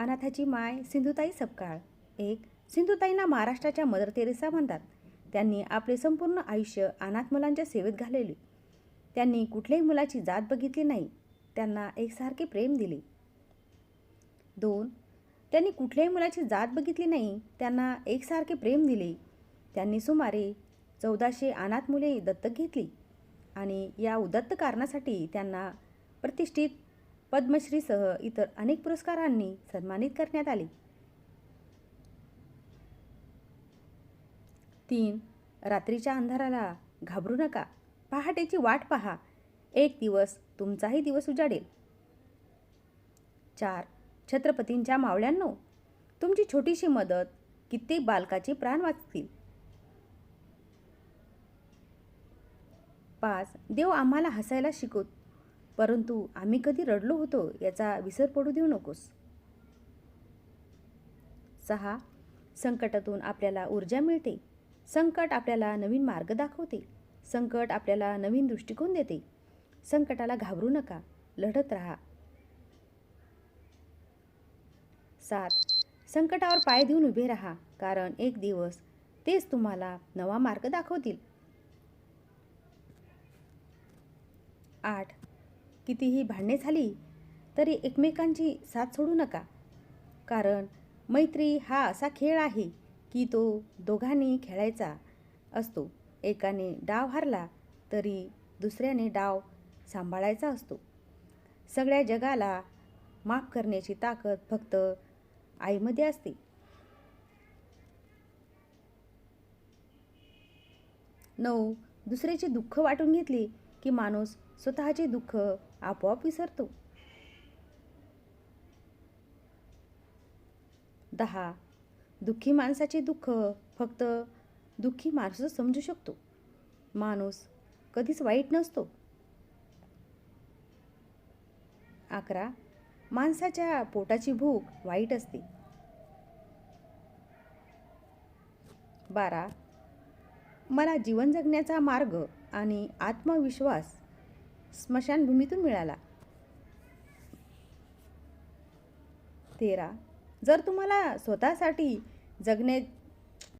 अनाथाची माय सिंधुताई सपकाळ. एक सिंधुताईंना महाराष्ट्राच्या mother Theresa म्हणतात. त्यांनी आपले संपूर्ण आयुष्य अनाथ मुलांच्या सेवेत घालवले. त्यांनी कुठल्याही मुलाची जात बघितली नाही. त्यांना एकसारखे प्रेम दिले. दोन त्यांनी कुठल्याही मुलाची जात बघितली नाही. त्यांना एकसारखे प्रेम दिले. त्यांनी सुमारे चौदाशे अनाथ मुले दत्तक घेतली. आणि या उदत्त कारणासाठी त्यांना प्रतिष्ठित पद्मश्रीसह इतर अनेक पुरस्कारांनी सन्मानित करण्यात आले. तीन रात्रीच्या अंधाराला घाबरू नका. पहाटेची वाट पहा. एक दिवस तुमचाही दिवस उजाडेल. चार छत्रपतींच्या मावळ्यांनो तुमची छोटीशी मदत कित्येक बालकाचे प्राण वाचतील. पाच देव आम्हाला हसायला शिकवत परंतु आम्ही कधी रडलो होतो याचा विसर पडू देऊ नकोस. सहा. संकटातून आपल्याला ऊर्जा मिळते. संकट आपल्याला नवीन मार्ग दाखवते. संकट आपल्याला नवीन दृष्टिकोन देते. संकटाला घाबरू नका. लढत राहा. सात. संकटावर पाय देऊन उभे राहा. कारण एक दिवस तेच तुम्हाला नवा मार्ग दाखवतील. आठ. कितीही भांडणे झाली तरी एकमेकांची साथ सोडू नका. कारण मैत्री हा असा खेळ आहे की तो दोघांनी खेळायचा असतो. एकाने डाव हारला तरी दुसऱ्याने डाव सांभाळायचा असतो. सगळ्या जगाला माफ करण्याची ताकद फक्त आईमध्ये असते. नऊ. दुसऱ्याचे दुःख वाटून घेतले की माणूस स्वतःचे दुःख आपोआप विसरतो. दहा. दुःखी माणसाचे दुःख फक्त दुःखी माणूसच समजू शकतो. माणूस कधीच वाईट नसतो. अकरा. माणसाच्या पोटाची भूक वाईट असते. बारा. मला जीवन जगण्याचा मार्ग आणि आत्मविश्वास स्मशानभूमीतून मिळाला. तेरा. जर तुम्हाला स्वतःसाठी जगणे